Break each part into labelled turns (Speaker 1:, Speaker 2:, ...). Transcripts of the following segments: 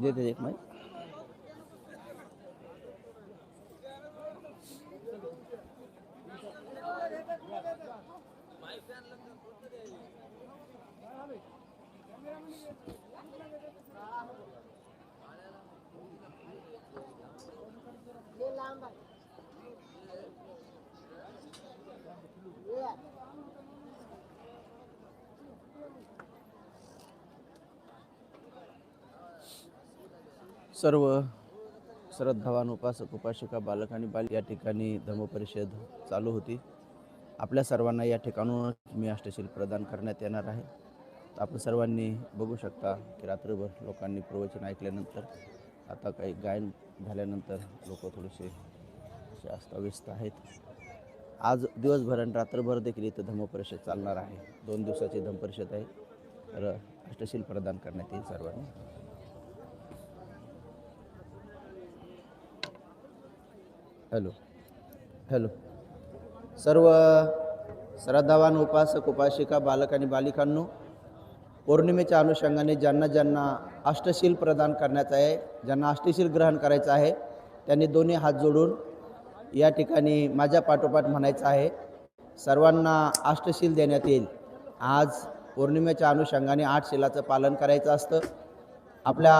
Speaker 1: देते एक माहिती सर्व श्रद्धावान उपासक उपासिका बालक आणि बाल या ठिकाणी धर्मपरिषद चालू होती. आपल्या सर्वांना या ठिकाणून मी अष्टशील प्रदान करण्यात येणार आहे. तर आपण सर्वांनी बघू शकता की रात्रभर लोकांनी प्रवचन ऐकल्यानंतर आता काही गायन झाल्यानंतर लोक थोडेसे असे अस्ताव्यस्त आहेत. आज दिवसभर आणि रात्रभर देखील इथं धर्मपरिषद चालणार आहे. दोन दिवसाची धर्मपरिषद आहे. तर अष्टशील प्रदान करण्यात येईल सर्वांनी. हॅलो. हॅलो. सर्व श्रद्धावान उपासक उपासिका बालक आणि बालिकांनो पौर्णिमेच्या अनुषंगाने ज्यांना ज्यांना अष्टशील प्रदान करण्याचं आहे ज्यांना अष्टशील ग्रहण करायचं आहे त्यांनी दोन्ही हात जोडून या ठिकाणी माझ्या पाठोपाठ म्हणायचं आहे. सर्वांना अष्टशील देण्यात येईल. आज पौर्णिमेच्या अनुषंगाने आठ शिलाचं पालन करायचं असतं. आपल्या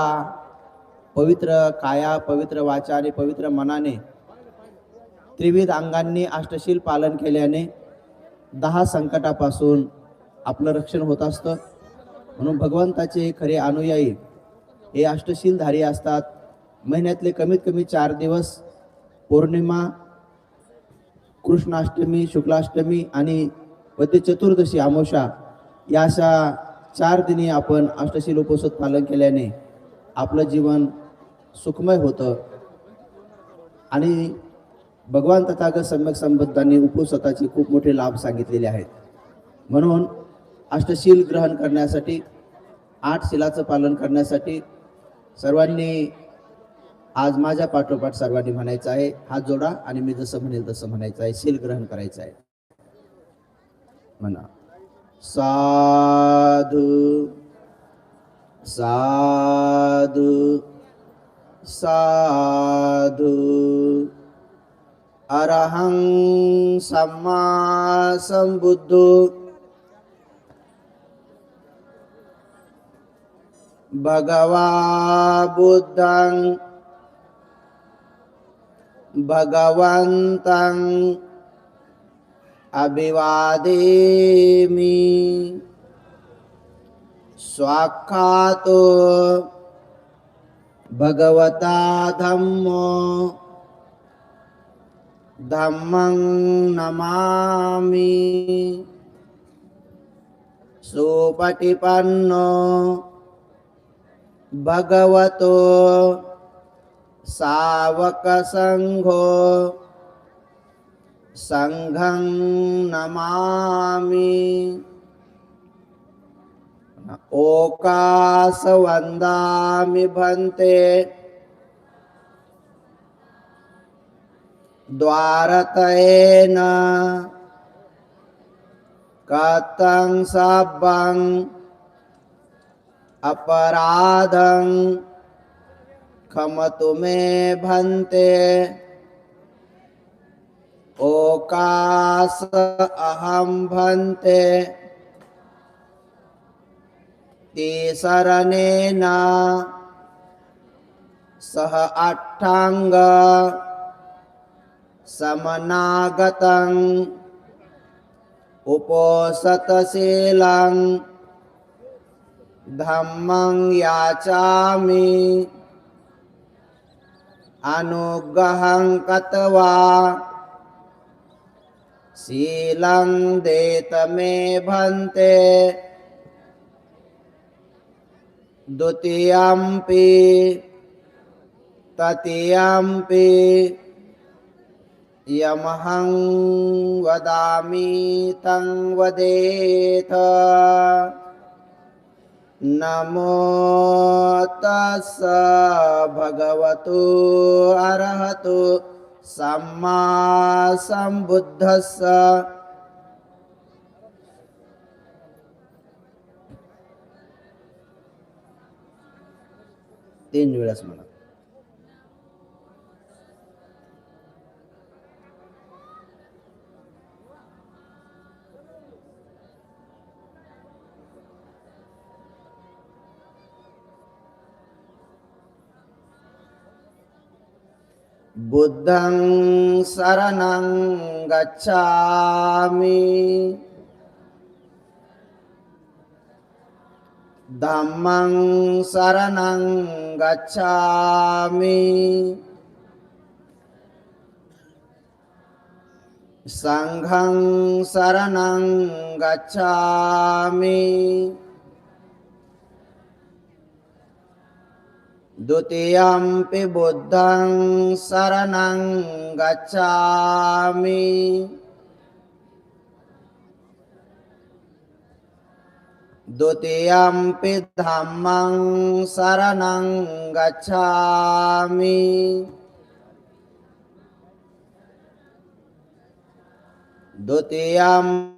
Speaker 1: पवित्र काया पवित्र वाचा आणि पवित्र मनाने त्रिविध अंगांनी अष्टशील पालन केल्याने दहा संकटापासून आपलं रक्षण होत असतं. म्हणून भगवंताचे खरे अनुयायी हे अष्टशीलधारी असतात. महिन्यातले कमीत कमी चार दिवस पौर्णिमा कृष्णाष्टमी शुक्लाष्टमी आणि वद्य चतुर्दशी अमावस्या या अशा चार दिनी आपण अष्टशील उपसत पालन केल्याने आपलं जीवन सुखमय होतं. आणि भगवान तथागत सम्यक संबद्धांनी उपसताचे खूप मोठे लाभ सांगितलेले आहेत. म्हणून अष्टशील ग्रहण करण्यासाठी आठ शिलाचं पालन करण्यासाठी सर्वांनी आज माझ्या पाठोपाठ सर्वांनी म्हणायचं आहे हात जोडा आणि मी जसं म्हणेल तसं म्हणायचं आहे शील ग्रहण करायचं आहे. म्हणा. साधू साधू साधू. අරහං සම්මා සම්බුද්ධු භගවා බුද්ධං භගවන්තං අභිවාදේමි ස්වාක්ඛාතෝ භගවතා ධම්මෝ ධම්මං නමාමි සූපටිපන්නෝ භගවතෝ සාවක සංඝෝ සංඝං නමාමි ඕකාස වන්දාමි භන්තේ द्वारतयेन कथं सब्बं अपराधं क्षमतु मे भन्ते ओकास अहं भन्ते तिसरनेन सह अट्टाङ्ग සමනාගතං උපෝසත සීලං ධම්මං යාචාමි අනුග්ගහං කතවා සීලං දේතමේ භන්තේ ဒ ුතියම්පි තතියම්පි यमहं वदामि तं वदेथ नमो तस्स भगवतो अरहतो सम्मा सम्बुद्धस्स तीन वेळास म्हणा බුද්ධං සරණං ගච්ඡාමි. ධම්මං සරණං ගච්ඡාමි. සංඝං සරණං ගච්ඡාමි. द्वितीयम्पि बुद्धं शरणं गच्छामि। द्वितीयम्पि धम्मं शरणं गच्छामि। द्वितीयम्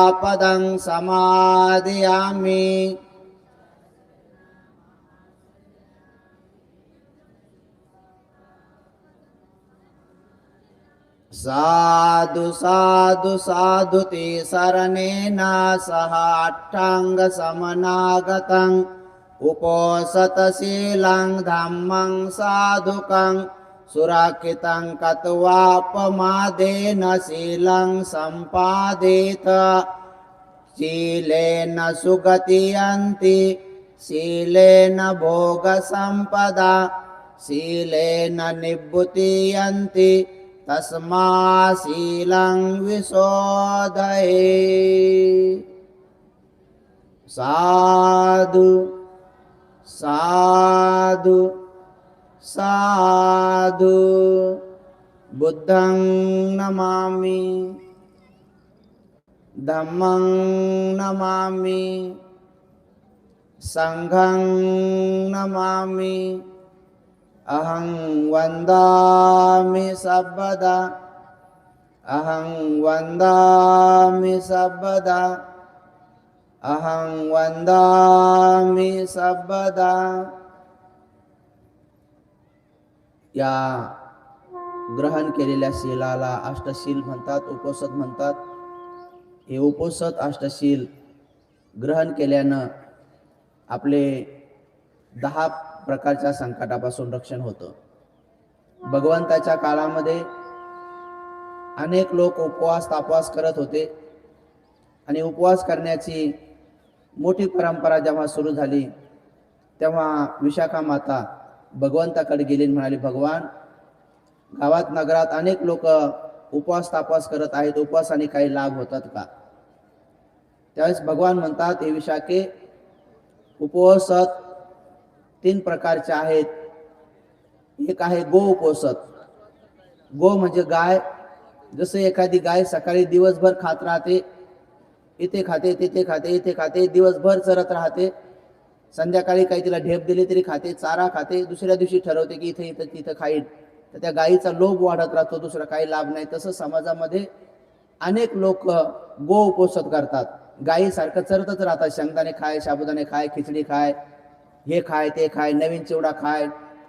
Speaker 1: සික්ඛාපදං සමාදියාමි සාදු සාදු සාදු තේ සරණේනා සහ අට්ඨංග සමනාගතං උපෝසත සීලං ධම්මං සාදුකං සුරක්ෂිතං කତ୍වා පමාදේන සීලං සම්පාදේත සීලේන සුගතියන්ති සීලේන භෝග සම්පදා සීලේන නිබ්බුතියන්ති තස්මා සීලං විසෝදයේ සාදු සාදු සාදු බුද්ධං නමාමි ධම්මං නමාමි සංඝං නමාමි අහං වන්දාමි සබ්බදා අහං වන්දාමි සබ්බදා අහං වන්දාමි සබ්බදා या ग्रहण केलेल्या शिलाला अष्टशील म्हणतात उपोषद म्हणतात. हे उपोषद अष्टशील ग्रहण केल्यानं आपले दहा प्रकारच्या संकटापासून रक्षण होतं. भगवंताच्या काळामध्ये अनेक लोक उपवास तापवास करत होते. आणि उपवास करण्याची मोठी परंपरा जेव्हा सुरू झाली तेव्हा विशाखा माता भगवंताकडे गेले म्हणाले भगवान गावात नगरात अनेक लोक उपवास तापास करत आहेत. उपवासाने काही लाभ होतात का? त्यावेळेस भगवान म्हणतात हे विशाखे उपवासात तीन प्रकारचे आहेत. एक आहे गो उपवासत. गो म्हणजे गाय. जसे एखादी गाय सकाळी दिवसभर खात राहते इथे खाते तिथे खाते इथे खाते दिवसभर चरत राहते. संध्याकाळी काही तिला ढेप दिली तरी खाते चारा खाते दुसऱ्या दिवशी ठरवते की इथे इथं तिथं खाईल. तर त्या गायीचा लोभ वाढत राहतो दुसरा काही लाभ नाही. तसं समाजामध्ये अनेक लोक गो उपोषण करतात. गायीसारखं चरतच राहतात. शेंगदाणे खाय साबुदाणे खाय खिचडी खाय हे खाय ते खाय नवीन चिवडा खाय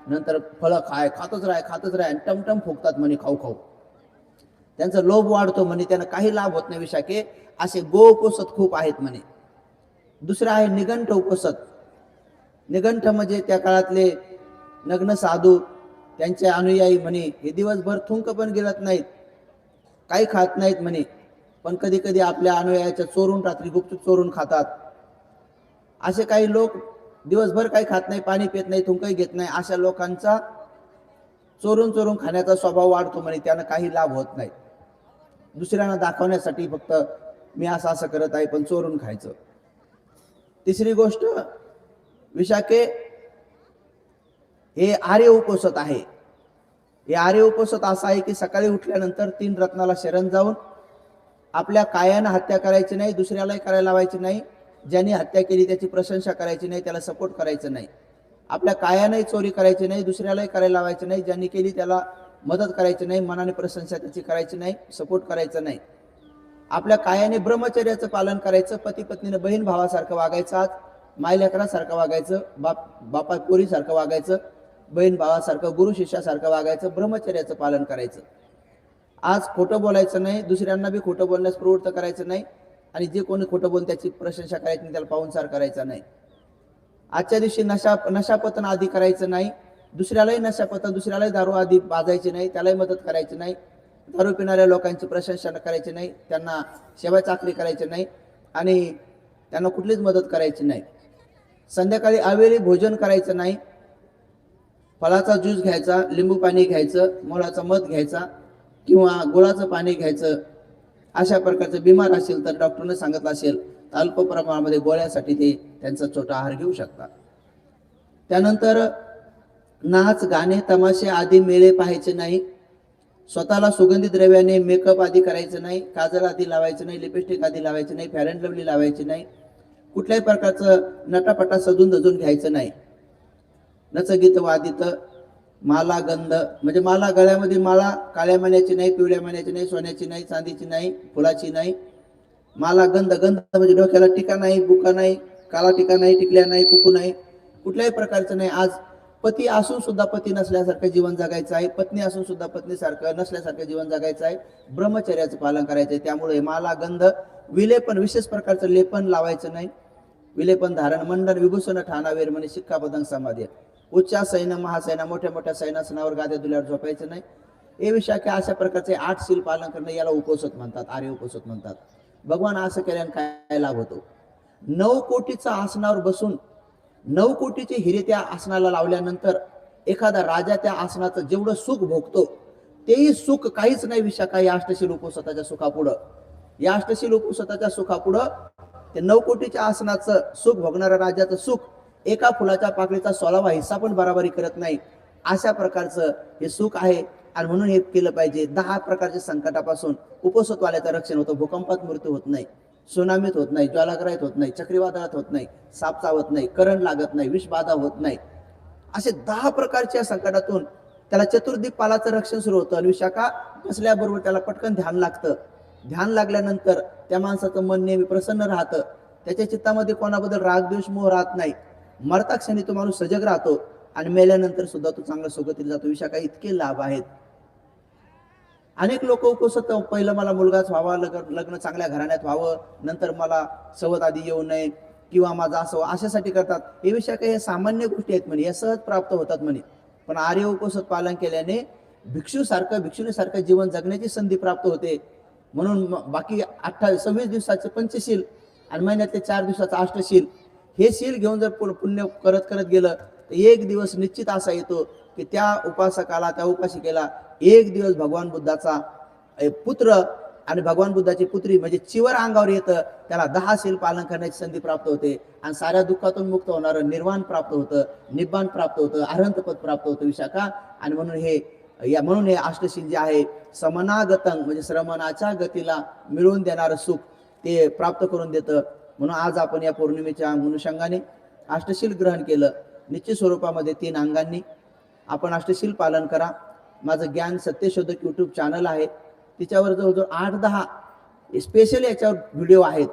Speaker 1: नंतर फळं खाय खातच राह खातच राह टमटम फुकतात म्हणे खाऊ खाऊ. त्यांचा लोभ वाढतो म्हणे त्यांना काही लाभ होत नाही विशाखे. असे गो उपोषत खूप आहेत म्हणे. दुसरं आहे निगंठ उपोषत. निगंठ म्हणजे त्या काळातले नग्न साधू त्यांचे अनुयायी म्हणे हे दिवसभर थुंक पण गिरत नाहीत काही खात नाहीत म्हणे पण कधी कधी आपल्या अनुयायाच्या चोरून रात्री गुप्त चोरून खातात. असे काही लोक दिवसभर काही खात नाही पाणी पित नाही थुंकही घेत नाही. अशा लोकांचा चोरून चोरून खाण्याचा स्वभाव वाढतो म्हणे त्यांना काही लाभ होत नाही. दुसऱ्यांना दाखवण्यासाठी फक्त मी असं असं करत आहे पण चोरून खायचं. तिसरी गोष्ट विशाखे हे आर्य उपोषत आहे. हे आर्य उपोषत असं आहे की सकाळी उठल्यानंतर तीन रत्नाला शरण जाऊन आपल्या कायानं हत्या करायची नाही दुसऱ्यालाही करायला लावायची नाही ज्यांनी हत्या केली त्याची प्रशंसा करायची नाही त्याला सपोर्ट करायचं नाही. आपल्या कायानंही चोरी करायची नाही दुसऱ्यालाही करायला लावायची नाही ज्यांनी केली त्याला मदत करायची नाही मनाने प्रशंसा त्याची करायची नाही सपोर्ट करायचं नाही. आपल्या कायाने ब्रह्मचर्याचं पालन करायचं पती पत्नीने बहीण भावासारखं वागायचं आज. मायलेकरासारखं वागायचं बाप बापा पोरीसारखं वागायचं बहीण भावासारखं गुरु शिष्यासारखं वागायचं ब्रह्मचर्याचं पालन करायचं. आज खोटं बोलायचं नाही दुसऱ्यांना बी खोटं बोलण्यास प्रवृत्त करायचं नाही आणि जे कोणी खोटं बोलून त्याची प्रशंसा करायची नाही त्याला पाहुणसार करायचा नाही. आजच्या दिवशी नशा नशापतन आधी करायचं नाही दुसऱ्यालाही नशापतन दुसऱ्यालाही दारू आधी बाजायची नाही त्यालाही मदत करायची नाही दारू पिणाऱ्या लोकांची प्रशंसा करायची नाही त्यांना सेवा चाकरी करायची नाही आणि त्यांना कुठलीच मदत करायची नाही. संध्याकाळी अवेळी भोजन करायचं नाही. फळाचा ज्यूस घ्यायचा लिंबू पाणी घ्यायचं मोळाचा मध घ्यायचा किंवा गुळाचं पाणी घ्यायचं. अशा प्रकारचं बिमार असेल तर डॉक्टरने सांगितलं असेल तर अल्प प्रमाणामध्ये गोळ्यासाठी ते त्यांचा छोटा आहार घेऊ शकतात त्यानंतर नाच गाणे तमाशे आदी मेळे पाहायचे नाही. स्वतःला सुगंधी द्रव्याने मेकअप आधी करायचं नाही. काजल आधी लावायचं नाही लिपस्टिक आधी लावायचं नाही फॅर अँड लवली लावायची नाही. कुठल्याही प्रकारचं नटापटा सजून दजून घ्यायचं नाही. नचगीत वादित माला गंध म्हणजे माला गळ्यामध्ये माळा काळ्या मण्याची नाही पिवळ्या मण्याची नाही सोन्याची नाही चांदीची नाही फुलाची नाही. माला गंध गंध म्हणजे डोक्याला टिका नाही बुका नाही काला टिका नाही टिकल्या नाही कुकू नाही कुठल्याही प्रकारचं नाही. आज पती असून सुद्धा पती नसल्यासारखं जीवन जगायचं आहे. पत्नी असून सुद्धा पत्नीसारखं नसल्यासारखं जीवन जगायचं आहे. ब्रह्मचर्याचं पालन करायचं आहे त्यामुळे माला गंध विलेपन विशेष प्रकारचं लेपन लावायचं नाही. विलेपन धारण मंडन विभूषण ठाणावेर म्हणे शिक्का समाधी. उच्चा सैन्य महासैना मोठ्या मोठ्या सैनासनावर गाद्या दुल्यावर झोपायचं नाही. हे विशाख्या अशा प्रकारचे आठ शील पालन करणं याला उपोषत म्हणतात आर्य उपोषत म्हणतात. भगवान असं केल्याने काय लाभ होतो? नऊ कोटीचा आसनावर बसून नऊ कोटीचे हिरे त्या आसनाला लावल्यानंतर एखादा राजा त्या आसनाचं जेवढं सुख भोगतो तेही सुख काहीच नाही विशाखा या अष्टशील उपसताच्या सुखापुढं. या अष्टशील उपसताच्या सुखापुढं ते नऊ कोटीच्या आसनाचं सुख भोगणाऱ्या राजाचं सुख एका फुलाच्या पाकळीचा सोलावा हिस्सा पण बराबरी करत नाही. अशा प्रकारचं हे सुख आहे आणि म्हणून हे केलं पाहिजे. दहा प्रकारच्या संकटापासून उपसतवाल्याचं रक्षण होतं. भूकंपात मृत्यू होत नाही. सुनामीत होत नाही ज्वालाग्राहीत होत नाही चक्रीवादळात होत नाही साप चावत नाही करण लागत नाही विषबाधा होत नाही. असे दहा प्रकारच्या संकटातून त्याला चतुर्दीप पालाचं रक्षण सुरू होतं आणि विशाखा बसल्याबरोबर त्याला पटकन ध्यान लागतं. ध्यान लागल्यानंतर त्या माणसाचं मन नेहमी प्रसन्न राहतं. त्याच्या चित्तामध्ये कोणाबद्दल राग द्वेष मोह राहत नाही. मरता क्षणी तो माणूस सजग राहतो आणि मेल्यानंतर सुद्धा तो चांगला सुगतीला जातो. विशाखा इतके लाभ आहेत. अनेक लोक उपसत पहिलं मला मुलगाच व्हावा लग्न लग्न चांगल्या घराण्यात व्हावं नंतर मला सवत आधी येऊ नये किंवा माझा असं अशासाठी करतात. हे विषय काही सामान्य गोष्टी आहेत म्हणे या सहज प्राप्त होतात म्हणे. पण आर्य उपसत पालन केल्याने भिक्षूसारखं भिक्षुनीसारखं जीवन जगण्याची संधी प्राप्त होते. म्हणून बाकी अठ्ठावीस सव्वीस दिवसाचे पंचशील आणि महिन्यातले चार दिवसाचं अष्टशील हे शील घेऊन जर पुण्य करत करत गेलं तर एक दिवस निश्चित असा येतो. की त्या उपासकाला त्या उपासिकेला एक दिवस भगवान बुद्धाचा पुत्र आणि भगवान बुद्धाची पुत्री म्हणजे चिवर अंगावर येतं त्याला दहा शील पालन करण्याची संधी प्राप्त होते आणि साऱ्या दुःखातून मुक्त होणारं निर्वाण प्राप्त होतं निब्बाण प्राप्त होतं अरहंतपद प्राप्त होतं विशाखा. आणि म्हणून हे या म्हणून हे अष्टशील जे आहे समनागतंग म्हणजे श्रमणाच्या गतीला मिळवून देणारं सुख ते प्राप्त करून देतं. म्हणून आज आपण या पौर्णिमेच्या अनुषंगाने अष्टशील ग्रहण केलं. निश्चित स्वरूपामध्ये तीन अंगांनी आपण अष्टशील पालन करा. माझं ज्ञान सत्यशोधक यूट्यूब चॅनल आहे. तिच्यावर जवळजवळ आठ दहा स्पेशल याच्यावर व्हिडिओ आहेत.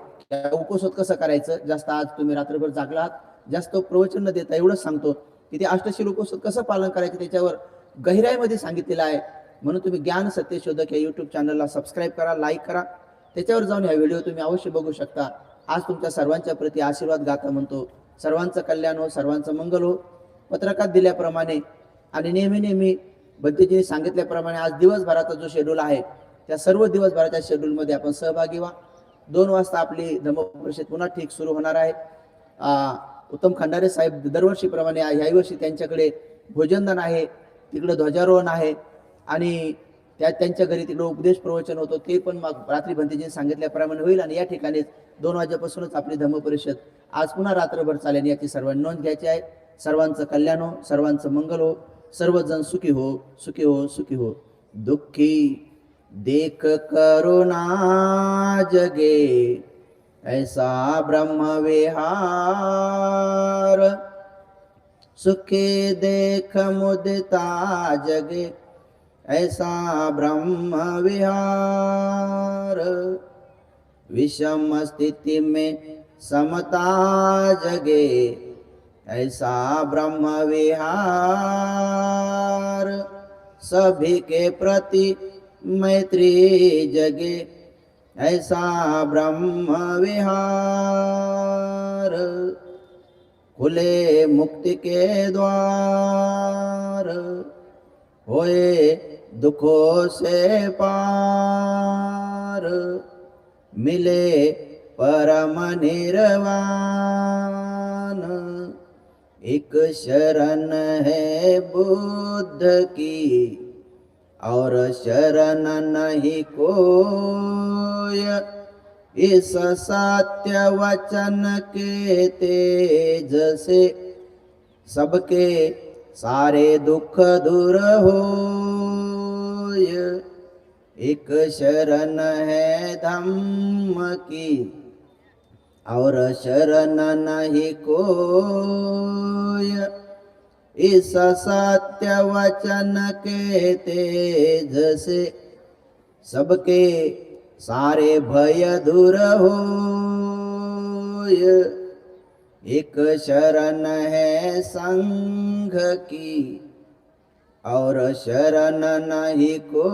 Speaker 1: उपसोध कसं करायचं? जास्त आज तुम्ही रात्रभर जागला आहात जास्त प्रवचन न देता एवढंच सांगतो की ते अष्टशील उपसोध कसं पालन करायचं त्याच्यावर गहिराईमध्ये सांगितलेलं आहे. म्हणून तुम्ही ज्ञान सत्यशोधक या यूट्यूब चॅनलला सबस्क्राईब करा लाईक करा. त्याच्यावर जाऊन हा व्हिडिओ तुम्ही अवश्य बघू शकता. आज तुमच्या सर्वांच्या प्रती आशीर्वाद गाता म्हणतो. सर्वांचं कल्याण हो सर्वांचं मंगल हो. पत्रकात दिल्याप्रमाणे आणि नेहमी नेहमी बद्दीजीने सांगितल्याप्रमाणे आज दिवसभराचा जो शेड्यूल आहे त्या सर्व दिवसभराच्या शेड्यूलमध्ये आपण सहभागी व्हा. दोन वाजता आपली धम्मपरिषद पुन्हा ठीक सुरू होणार आहे. उत्तम खंडारे साहेब दरवर्षीप्रमाणे आ- ह्याही वर्षी त्यांच्याकडे भोजनदान आहे तिकडं ध्वजारोहण आहे आणि त्या त्यांच्या घरी तिकडं उपदेश प्रवचन होतो ते पण मग रात्री भंतीजीने सांगितल्याप्रमाणे होईल आणि या ठिकाणी दोन वाजेपासूनच आपली धम्मपरिषद आज पुन्हा रात्रभर चालेल याची सर्वांनी नोंद घ्यायची आहे. सर्वांचं कल्याण हो सर्वांचं मंगल हो. सर्वजण सुखी हो सुखी हो सुखी हो. दुःखी देख करुणा जगे ऐसा ब्रह्म विहार. सुखी देख मुदिता जगे ऐसा ब्रह्म विहार. विषम स्थिति में समता जगे ऐसा ब्रह्म विहार सभी के प्रति मैत्री जगे। ऐसा ब्रह्म विहार खुले मुक्ति के द्वार होए दुखों से पार मिले परम निर्वाण। एक शरण है बुद्ध की और शरण नहीं कोय। इस सत्य वचन के तेज से सबके सारे दुख दूर हो एक शरण है धम्म की और शरण नहीं कोय। इस सत्य वचन के तेज से सबके सारे भय दूर हो एक शरण है संघ की और शरण नहीं कोय।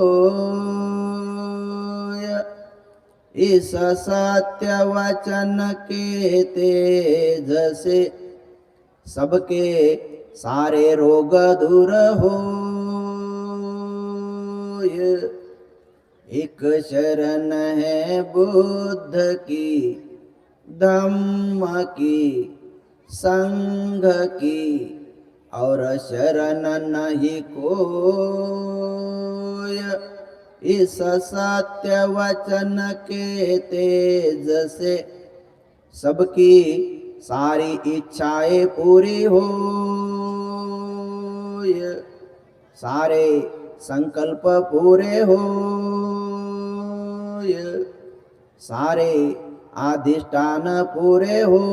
Speaker 1: इस सत्य वचन के तेज से सबके सारे रोग दूर हो एक शरण है बुद्ध की, धम्म की, संघ की, और शरण नहीं कोय। इस सत्य वचन के तेज से सबकी सारी इच्छाएं पूरी हो सारे संकल्प पूरे हो सारे अधिष्ठान पूरे हो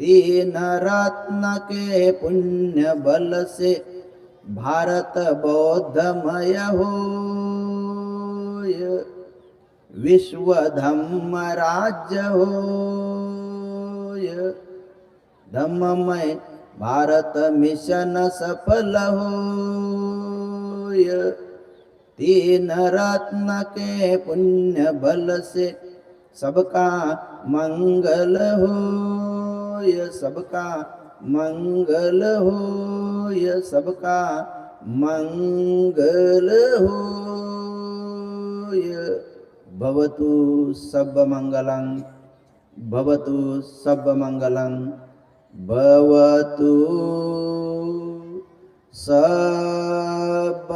Speaker 1: तीन रत्न के पुण्य बल से भारत बौद्धमय होय विश्व धम्म राज्य होय धम्ममय भारत मिशन सफल होय तीन रत्न के पुण्य बल से सबका मंगल होय सबका मंगल हो सबका मंगल हो भवतु सब मंगलं भवतु सब मंगलं भवतु सब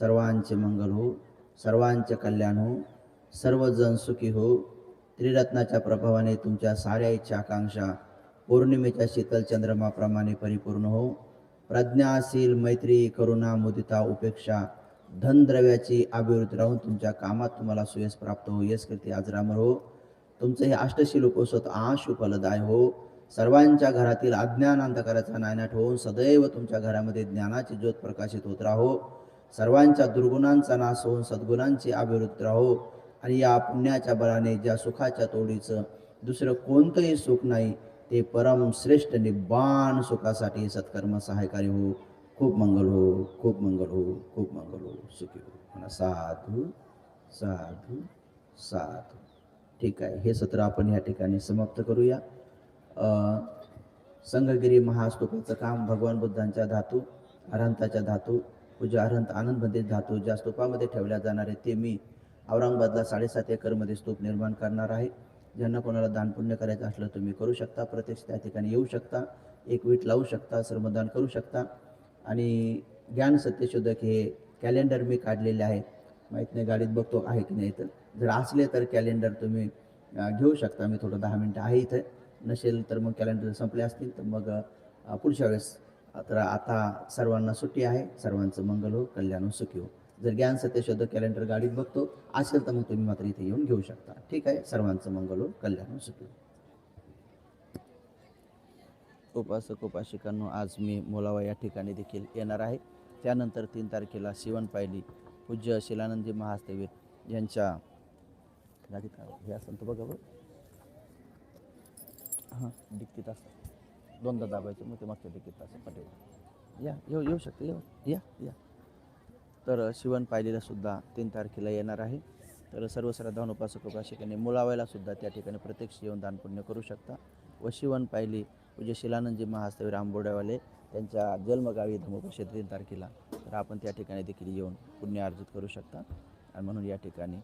Speaker 1: सर्वांचे मंगल हो सर्वांचे कल्याण हो सर्वजण सुखी हो. त्रिरत्नाच्या प्रभावाने तुमच्या साऱ्या इच्छा आकांक्षा पौर्णिमेच्या शीतल चंद्रमाप्रमाणे परिपूर्ण हो. प्रज्ञाशील मैत्री करुणा मुदिता उपेक्षा धनद्रव्याची अभिवृद्धी राहून तुमच्या कामात तुम्हाला सुयश प्राप्त हो यश कीर्ती आजरामर हो. तुमचं हे अष्टशील उपोषत आशु फलदाय हो. सर्वांच्या घरातील अज्ञान अंधकाराचा नायनाट होऊन सदैव तुमच्या घरामध्ये ज्ञानाची ज्योत प्रकाशित होत राहो. सर्वांच्या दुर्गुणांचा नाश होऊन सद्गुणांची अभिवृद्ध राहो आणि या पुण्याच्या बळाने ज्या सुखाच्या तोडीचं दुसरं कोणतंही सुख नाही ते परम श्रेष्ठ निब्बाण सुखासाठी सत्कर्म सहायकारी हो. खूप मंगल हो खूप मंगल हो खूप मंगल हो. सुखी हो. साधू साधू साधू. ठीक आहे. हे सत्र आपण या ठिकाणी समाप्त करूया. संघगिरी महास्तूपाचं काम भगवान बुद्धांच्या धातू अरहंताच्या धातू पूजा अरहंत आनंदमध्ये धातू ज्या स्तूपामध्ये ठेवल्या जाणारे ते मी औरंगाबादला साडेसात एकरमध्ये स्तूप निर्माण करणार आहे. ज्यांना कोणाला दानपुण्य करायचं असलं तुम्ही करू शकता. प्रत्यक्ष त्या ठिकाणी येऊ शकता. एक वीट लावू शकता. श्रमदान करू शकता. आणि ज्ञान सत्यशोधक हे कॅलेंडर मी काढलेले आहे माहीत नाही गाडीत बघतो आहे की नाही तर जर असले तर कॅलेंडर तुम्ही घेऊ शकता. मी थोडं दहा मिनटं आहे इथं. नसेल तर मग कॅलेंडर संपले असतील तर मग पुढच्या वेळेस तर आता सर्वांना सुट्टी आहे. सर्वांचं मंगल हो कल्याण हो सुखी हो. जर ज्ञान सत्यशोधक कॅलेंडर गाडीत बघतो असेल तर मग तुम्ही मात्र इथे येऊन घेऊ शकता. ठीक आहे? सर्वांचं मंगल हो कल्याण हो सुखी हो. उपासक उपासिकांनो आज मी मोलावा या ठिकाणी देखील येणार आहे. त्यानंतर तीन तारखेला शिवण पायली पूज्य शिलानंदी महास्तवीर यांच्या गाडीत हे असं तर बघा बरं. हां डिक्कीत असतं दोनदा दाबायचं मग ते मागच्या डिक्कीत असं पाठवलं या येऊ येऊ शकते येऊ या या. तर शिवण पाहिलेला सुद्धा तीन तारखेला येणार आहे. तर सर्व श्रद्धावान उपासक उपासिकांनी मुळावायला सुद्धा त्या ठिकाणी प्रत्यक्ष येऊन दानपुण्य करू शकता. व शिवण पाहिली पूज्य शिलानंदजी महास्तवी आंबोड्यावाले त्यांच्या जन्मगावी धर्मपक्ष तीन तारखेला तर आपण त्या ठिकाणी देखील येऊन पुण्य अर्जित करू शकता. आणि म्हणून या ठिकाणी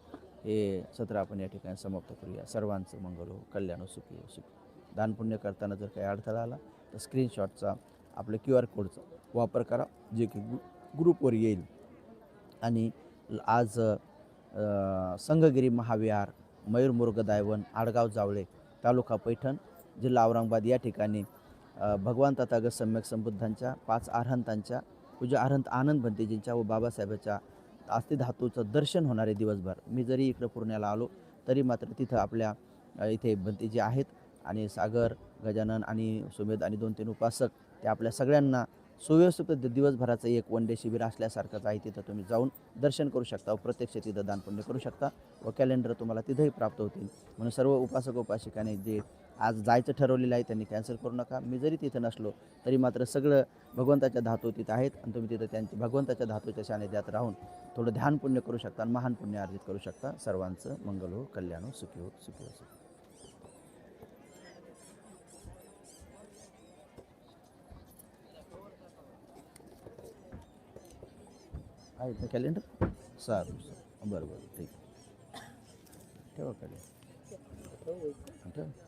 Speaker 1: हे सत्र आपण या ठिकाणी समाप्त करूया. सर्वांचं मंगल हो कल्याण हो सुखी हो सुखी हो. दानपुण्य करताना जर काही अडथळा आला तर स्क्रीनशॉटचा आपल्या क्यू आर कोडचा वापर करा जे की ग्रु ग्रुपवर येईल. आणि आज संघगिरी महाविहार मयूरमुर्ग दायवन आडगाव जावळे तालुका पैठण जिल्हा औरंगाबाद या ठिकाणी भगवान तथागत सम्यक संबुद्धांच्या पाच आरहंतांच्या पूजा आरहंत आनंद भंतेजींच्या व बाबासाहेबाच्या अस्थिधातूचं दर्शन होणारे दिवसभर. मी जरी इकडं पुण्याला आलो तरी मात्र तिथं आपल्या इथे भंतेजी आहेत. आणि सागर गजानन आणि सुमेध आणि दोन तीन उपासक ते आपल्या सगळ्यांना सुव्यवस्थित दिवसभराचं एक वन डे शिबिर असल्यासारखंच आहे तिथं तुम्ही जाऊन दर्शन करू शकता व प्रत्यक्ष तिथं दानपुण्य करू शकता व कॅलेंडर तुम्हाला तिथंही प्राप्त होतील. म्हणून सर्व उपासक उपासिकाने जे आज जायचं ठरवलेलं आहे त्यांनी कॅन्सल करू नका. मी जरी तिथं नसलो तरी मात्र सगळं भगवंताच्या धातू तिथं आहेत आणि तुम्ही तिथं त्यांच्या भगवंताच्या धातूच्या सानिध्यात राहून थोडं ध्यान पुण्य करू शकता आणि महान पुण्य अर्जित करू शकता. सर्वांचं मंगल हो कल्याण हो सुखी हो सुखी हो. हो. आहेत ना कॅलेंडर साરું साરું बरं बरं ठीक ठेवा कॅलेंडर ठेवा